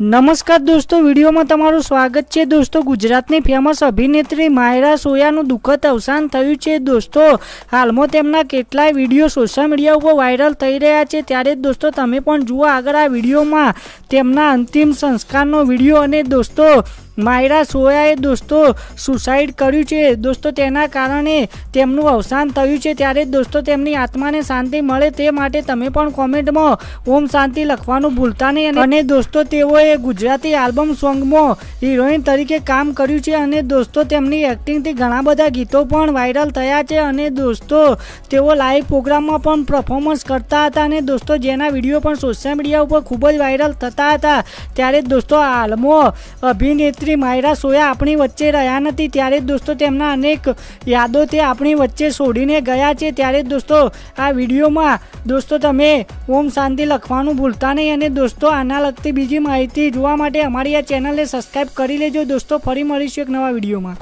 નમસ્કાર દોસ્તો, વિડીયોમાં તમારું સ્વાગત છે. દોસ્તો, ગુજરાતની ફેમસ અભિનેત્રી માયરા સોયાનું દુઃખદ અવસાન થયું છે. દોસ્તો, હાલમાં તેમના કેટલાય વીડિયો સોશિયલ મીડિયા ઉપર વાયરલ થઈ રહ્યા છે. ત્યારે દોસ્તો, તમે પણ જુઓ આગળ આ વિડીયોમાં તેમના અંતિમ સંસ્કારનો વીડિયો. અને દોસ્તો માયરા સોયાએ દોસ્તો સુસાઇડ કર્યું છે. દોસ્તો, તેના કારણે તેમનું અવસાન થયું છે. ત્યારે દોસ્તો, તેમની આત્માને શાંતિ મળે તે માટે તમે પણ કોમેન્ટમાં ઓમ શાંતિ લખવાનું ભૂલતા નહીં. અને દોસ્તો, તેઓએ ગુજરાતી આલ્બમ સોંગમાં હિરોઈન તરીકે કામ કર્યું છે. અને દોસ્તો, તેમની એક્ટિંગથી ઘણા બધા ગીતો પણ વાયરલ થયા છે. અને દોસ્તો, તેઓ લાઈવ પ્રોગ્રામમાં પણ પરફોર્મન્સ કરતા હતા. અને દોસ્તો, જેના વીડિયો પણ સોશિયલ મીડિયા ઉપર ખૂબ જ વાયરલ થતા હતા. ત્યારે દોસ્તો હાલમાં અભિનેત્રી અભિનેત્રી માયરા સોયા આપણી વચ્ચે રહ્યા નથી. ત્યારે દોસ્તો તેમના અનેક યાદો તે આપણી વચ્ચે છોડીને ગયા છે. ત્યારે દોસ્તો આ વિડીયોમાં દોસ્તો તમે ઓમ શાંતિ લખવાનું ભૂલતા નહીં અને દોસ્તો આના લગતી બીજી માહિતી જોવા માટે અમારી આ ચેનલને સબસ્ક્રાઈબ કરી લેજો. દોસ્તો ફરી મળીશું એક નવા વિડીયોમાં.